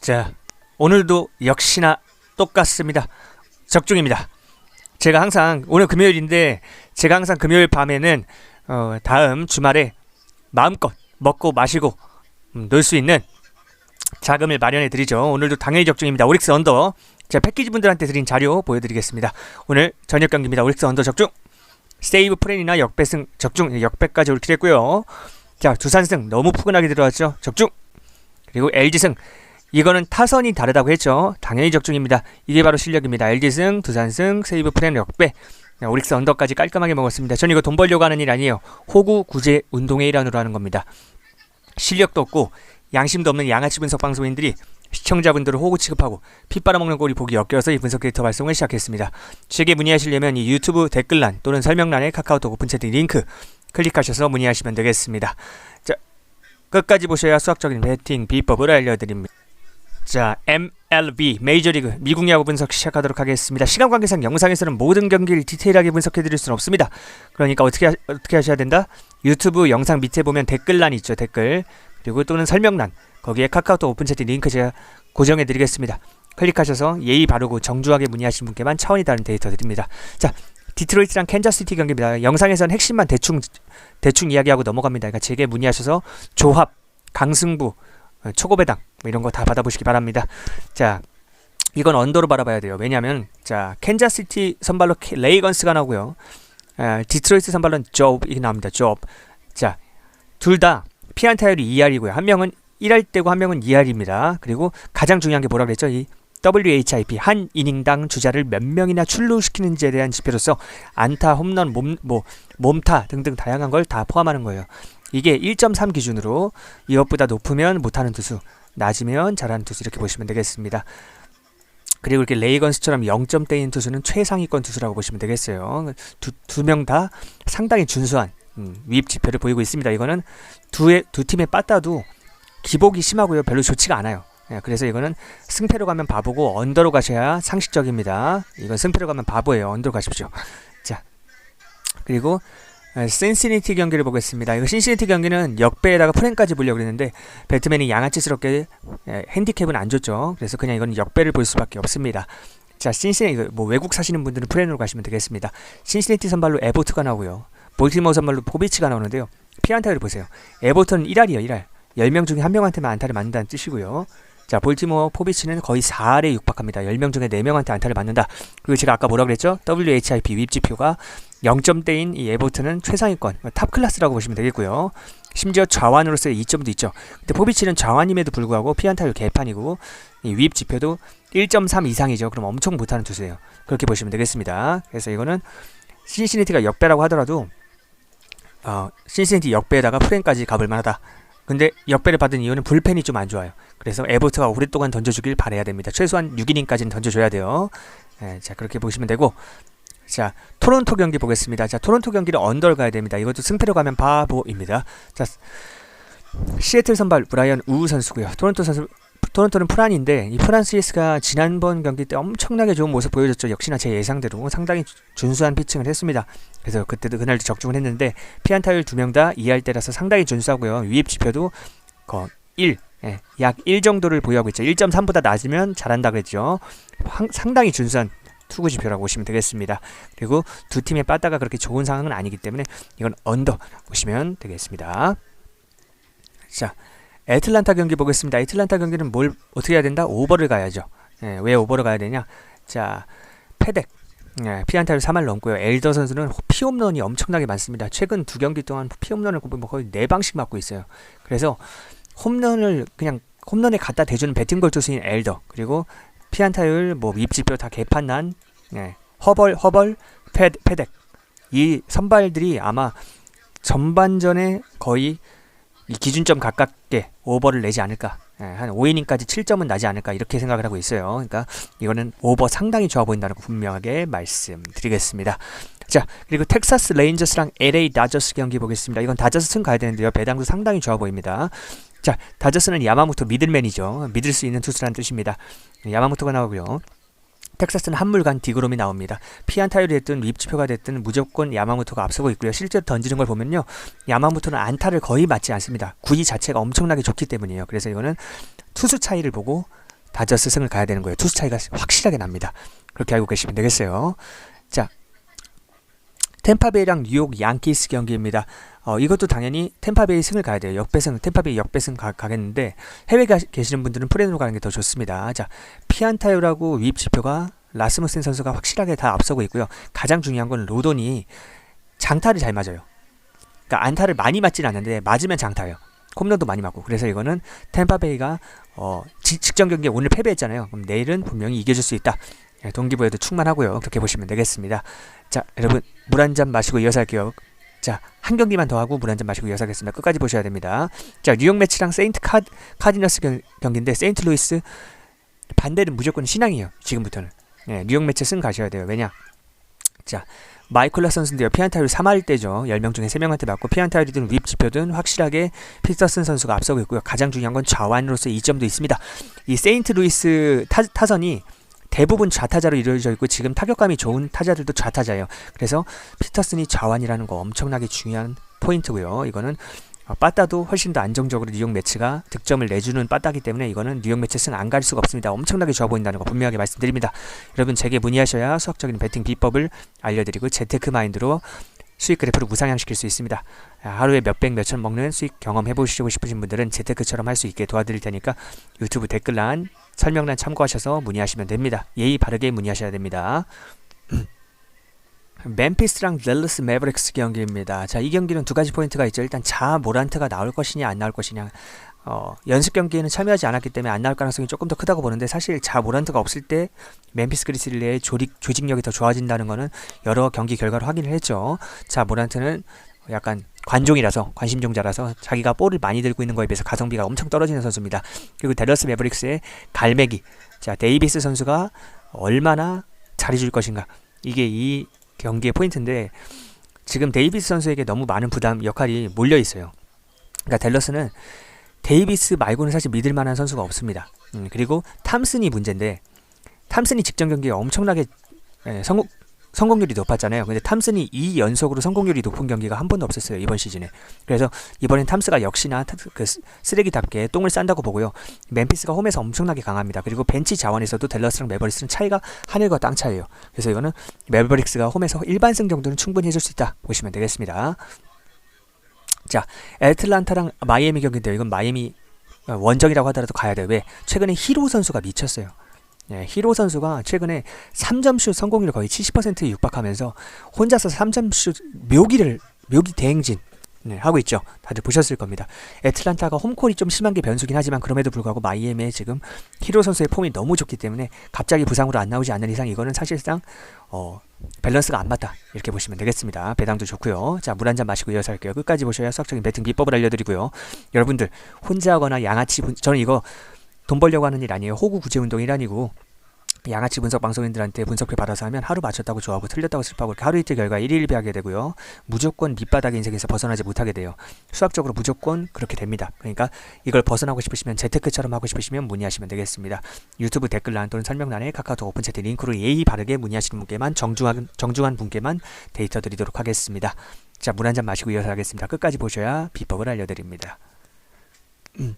자, 오늘도 역시나 똑같습니다. 적중입니다. 제가 항상 오늘 금요일인데 제가 항상 금요일 밤에는 어, 다음 주말에 마음껏 먹고 마시고 음, 놀수 있는 자금을 마련해 드리죠. 오늘도 당연히 적중입니다. 오릭스 언더 제가 패키지 분들한테 드린 자료 보여드리겠습니다. 오늘 저녁 경기입니다. 오릭스 언더 적중 세이브 프렌이나 역배승 적중 역배까지 올킬했고요. 자 두산승 너무 푸근하게 들어왔죠. 적중 그리고 LG승 이거는 타선이 다르다고 했죠. 당연히 적중입니다. 이게 바로 실력입니다. LG승, 두산승, 세이브 프렌 역배 네, 오릭스 언더까지 깔끔하게 먹었습니다. 전 이거 돈 벌려고 하는 일 아니에요. 호구 구제 운동의 일환으로 하는 겁니다. 실력도 없고 양심도 없는 양아치 분석 방송인들이 시청자분들을 호구 취급하고 피 빨아먹는 꼴이 보기 역겨워서 이 분석 데이터 발송을 시작했습니다. 제게 문의하시려면 이 유튜브 댓글란 또는 설명란에 카카오톡 오픈채팅 링크 클릭하셔서 문의하시면 되겠습니다. 자, 끝까지 보셔야 수학적인 배팅 비법을 알려드립니다. 자, MLB 메이저리그 미국 야구 분석 시작하도록 하겠습니다. 시간 관계상 영상에서는 모든 경기를 디테일하게 분석해 드릴 수는 없습니다. 그러니까 어떻게 하, 어떻게 하셔야 된다? 유튜브 영상 밑에 보면 댓글란 있죠, 댓글. 그리고 또는 설명란 거기에 카카오톡 오픈 채팅 링크 제가 고정해 드리겠습니다. 클릭하셔서 예의 바르고 정중하게 문의하신 분께만 차원이 다른 데이터 드립니다. 자, 디트로이트랑 캔자스시티 경기입니다. 영상에서는 핵심만 대충 대충 이야기하고 넘어갑니다. 그러니까 제게 문의하셔서 조합, 강승부, 어, 초고배당 뭐 이런 거 다 받아보시기 바랍니다. 자, 이건 언더로 바라봐야 돼요. 왜냐하면 자 캔자스시티 선발로 케- 레이건스가 나오고요. 아, 디트로이트 선발로는 조브 이게 나옵니다. 조브. 자, 둘 다 피안 타율이 2할이고요. 한 명은 1할 때고 한 명은 2할입니다. 그리고 가장 중요한 게 뭐라 그랬죠? 이 WHIP 한 이닝당 주자를 몇 명이나 출루시키는지에 대한 지표로서 안타, 홈런, 몸, 뭐 몸타 등등 다양한 걸 다 포함하는 거예요. 이게 1.3 기준으로 이것보다 높으면 못하는 투수, 낮으면 잘하는 투수 이렇게 보시면 되겠습니다. 그리고 이렇게 레이건스처럼 0점대인 투수는 최상위권 투수라고 보시면 되겠어요. 두 명 다 상당히 준수한 음, 위입 지표를 보이고 있습니다. 이거는 두의 두 팀의 빠따도 기복이 심하고요. 별로 좋지가 않아요. 예, 그래서 이거는 승패로 가면 바보고 언더로 가셔야 상식적입니다. 이건 승패로 가면 바보예요. 언더로 가십시오. 자, 그리고 에, 신시니티 경기를 보겠습니다. 이거 신시니티 경기는 역배에다가 프랭까지 보려고 그랬는데 배트맨이 양아치스럽게 에, 핸디캡은 안 줬죠. 그래서 그냥 이건 역배를 볼 수밖에 없습니다. 자, 신시니 이거 뭐 외국 사시는 분들은 프렌으로 가시면 되겠습니다. 신시니티 선발로 에보트가 나오고요. 볼티모어 선발로 포비치가 나오는데요. 피안타를 보세요. 에버턴은 1할이요, 1할. 10명 중에 한 명한테만 안타를 맞는다는 뜻이고요. 자, 볼티모어 포비치는 거의 4할에 육박합니다. 10명 중에 4명한테 안타를 맞는다. 그리고 제가 아까 뭐라 그랬죠? WHIP 윗지표가 0점대인 이 에버튼은 최상위권, 탑 클래스라고 보시면 되겠고요. 심지어 좌완으로서의 2점도 있죠. 근데 포비치는 좌완임에도 불구하고 피안타율 개판이고 이 위입 지표도 1.3 이상이죠. 그럼 엄청 못하는 투수예요. 그렇게 보시면 되겠습니다. 그래서 이거는 신시니티가 역배라고 하더라도 어, 신시니티 역배에다가 프랭까지 가볼 만하다. 근데 역배를 받은 이유는 불펜이 좀 안 좋아요. 그래서 에버트가 오랫동안 던져주길 바래야 됩니다. 최소한 6이닝까지는 던져줘야 돼요. 예, 자 그렇게 보시면 되고 자 토론토 경기 보겠습니다. 자 토론토 경기를 언더를 가야 됩니다. 이것도 승패로 가면 바보입니다. 자 시애틀 선발 브라이언 우우 선수고요. 토론토 선수 토론토는 프란인데 이 프란시스가 지난번 경기 때 엄청나게 좋은 모습 보여줬죠. 역시나 제 예상대로 상당히 준수한 피칭을 했습니다. 그래서 그때도 그날도 적중을 했는데 피안타율 두 명 다 2할 때라서 상당히 준수하고요. 위입 지표도 거 1, 예, 약 1 정도를 보유하고 있죠. 1.3보다 낮으면 잘한다 그랬죠. 황- 상당히 준수한 투구 지표라고 보시면 되겠습니다. 그리고 두 팀의 빠따가 그렇게 좋은 상황은 아니기 때문에 이건 언더 보시면 되겠습니다. 자, 애틀란타 경기 보겠습니다. 애틀란타 경기는 뭘 어떻게 해야 된다? 오버를 가야죠. 예, 왜 오버를 가야 되냐? 자, 페덱. 예, 피안타를 3할 넘고요. 엘더 선수는 피홈런이 엄청나게 많습니다. 최근 두 경기 동안 피홈런을 뭐 거의 네 방씩 맞고 있어요. 그래서 홈런을 그냥 홈런에 갖다 대주는 배팅볼 투수인 엘더 그리고 피안타율 뭐 윗지표 다 개판난 예, 허벌 허벌 페, 페덱 이 선발들이 아마 전반전에 거의 이 기준점 가깝게 오버를 내지 않을까. 예, 한 5이닝까지 7점은 나지 않을까 이렇게 생각을 하고 있어요. 그러니까 이거는 오버 상당히 좋아 보인다는 거 분명하게 말씀드리겠습니다. 자 그리고 텍사스 레인저스랑 LA 다저스 경기 보겠습니다. 이건 다저스는 가야 되는데요. 배당도 상당히 좋아 보입니다. 자 다저스는 야마모토 미들맨이죠. 믿을 수 있는 투수라는 뜻입니다. 야마모토가 나오고요. 텍사스는 한물간 디그롬이 나옵니다. 피안타율이 됐든 립지표가 됐든 무조건 야마모토가 앞서고 있고요. 실제로 던지는 걸 보면요. 야마모토는 안타를 거의 맞지 않습니다. 구위 자체가 엄청나게 좋기 때문이에요. 그래서 이거는 투수 차이를 보고 다저스 승을 가야 되는 거예요. 투수 차이가 확실하게 납니다. 그렇게 알고 계시면 되겠어요. 자, 템파베이랑 뉴욕 양키스 경기입니다. 어, 이것도 당연히 템파베이 승을 가야 돼요. 역배승, 템파베이 역배승 가, 가겠는데 해외 가, 계시는 분들은 프레드로 가는 게 더 좋습니다. 자, 피안타요라고 위입 지표가 라스무센 선수가 확실하게 다 앞서고 있고요. 가장 중요한 건 로돈이 장타를 잘 맞아요. 그러니까 안타를 많이 맞진 않는데 맞으면 장타예요. 홈런도 많이 맞고 그래서 이거는 템파베이가 어, 지, 직전 경기에 오늘 패배했잖아요. 그럼 내일은 분명히 이겨줄 수 있다. 예, 동기부여도 충만하고요. 그렇게 보시면 되겠습니다. 자, 여러분 물 한 잔 마시고 이어서 할게요. 자, 한 경기만 더 하고 물 한 잔 마시고 이어서 하겠습니다. 끝까지 보셔야 됩니다. 자, 뉴욕 매치랑 세인트 카, 카디너스 경, 경기인데 세인트 루이스 반대는 무조건 신앙이에요. 지금부터는. 예, 뉴욕 매치 승 가셔야 돼요. 왜냐? 자, 마이클라 선수인데요. 피안타율 3할 때죠. 10명 중에 3명한테 맞고 피안타율이든 립 지표든 확실하게 피터슨 선수가 앞서고 있고요. 가장 중요한 건 좌완으로서 이점도 있습니다. 이 세인트 루이스 타, 타선이 대부분 좌타자로 이루어져 있고 지금 타격감이 좋은 타자들도 좌타자예요. 그래서 피터슨이 좌완이라는 거 엄청나게 중요한 포인트고요. 이거는 어, 빠따도 훨씬 더 안정적으로 뉴욕 매치가 득점을 내주는 빠따기 때문에 이거는 뉴욕 매치 승 안 갈 수가 없습니다. 엄청나게 좋아 보인다는 거 분명하게 말씀드립니다. 여러분 제게 문의하셔야 수학적인 배팅 비법을 알려드리고 재테크 마인드로 수익 그래프를 무상향시킬 수 있습니다. 아, 하루에 몇백 몇천 먹는 수익 경험해 보시고 싶으신 분들은 재테크처럼 할 수 있게 도와드릴 테니까 유튜브 댓글란 설명란 참고하셔서 문의하시면 됩니다. 예의 바르게 문의하셔야 됩니다. 멤피스랑 델러스 매버릭스 경기입니다. 자, 이 경기는 두 가지 포인트가 있죠. 일단 자 모란트가 나올 것이냐 안 나올 것이냐. 어, 연습 경기에는 참여하지 않았기 때문에 안 나올 가능성이 조금 더 크다고 보는데 사실 자 모란트가 없을 때 멤피스 그리스리의 조직, 조직력이 더 좋아진다는 것은 여러 경기 결과로 확인을 했죠. 자 모란트는 약간 관종이라서 관심종자라서 자기가 볼을 많이 들고 있는 거에 비해서 가성비가 엄청 떨어지는 선수입니다. 그리고 델러스 매버릭스의 갈매기 자 데이비스 선수가 얼마나 잘해줄 것인가 이게 이 경기의 포인트인데 지금 데이비스 선수에게 너무 많은 부담 역할이 몰려 있어요. 그러니까 델러스는 데이비스 말고는 사실 믿을 만한 선수가 없습니다. 음, 그리고 탐슨이 문제인데 탐슨이 직전 경기에 엄청나게 예, 성공 성공률이 높았잖아요. 근데 탐슨이 이 연속으로 성공률이 높은 경기가 한 번도 없었어요 이번 시즌에. 그래서 이번엔 탐스가 역시나 그 쓰레기답게 똥을 싼다고 보고요. 멤피스가 홈에서 엄청나게 강합니다. 그리고 벤치 자원에서도 델러스랑 메버릭스는 차이가 하늘과 땅 차이예요. 그래서 이거는 메버릭스가 홈에서 일반승 정도는 충분히 해줄 수 있다 보시면 되겠습니다. 자, 애틀란타랑 마이애미 경기인데요. 이건 마이애미 원정이라고 하더라도 가야 돼요. 왜? 최근에 히로 선수가 미쳤어요. 예, 히로 선수가 최근에 3점슛 성공률 거의 70%에 육박하면서 혼자서 3점슛 묘기를 묘기 대행진 네, 하고 있죠. 다들 보셨을 겁니다. 애틀란타가 홈콜이 좀 심한 게 변수긴 하지만 그럼에도 불구하고 마이애미의 지금 히로 선수의 폼이 너무 좋기 때문에 갑자기 부상으로 안 나오지 않는 이상 이거는 사실상 어, 밸런스가 안 맞다 이렇게 보시면 되겠습니다. 배당도 좋고요. 자물 한 잔 마시고 이어서 할게요. 끝까지 보셔야 수학적인 배팅 비법을 알려드리고요. 여러분들 혼자 하거나 양아치 분 저는 이거 돈 벌려고 하는 일 아니에요. 호구 구제 운동이 아니고 양아치 분석 방송인들한테 분석을 받아서 하면 하루 맞췄다고 좋아하고 틀렸다고 슬퍼하고 하루 이틀 결과 일일비하게 되고요. 무조건 밑바닥 인생에서 벗어나지 못하게 돼요. 수학적으로 무조건 그렇게 됩니다. 그러니까 이걸 벗어나고 싶으시면 재테크처럼 하고 싶으시면 문의하시면 되겠습니다. 유튜브 댓글란 또는 설명란에 카카오톡 오픈 채팅 링크로 예의 바르게 문의하시는 분께만 정중한 정중한 분께만 데이터 드리도록 하겠습니다. 자, 물 한 잔 마시고 이어서 하겠습니다. 끝까지 보셔야 비법을 알려드립니다. 음.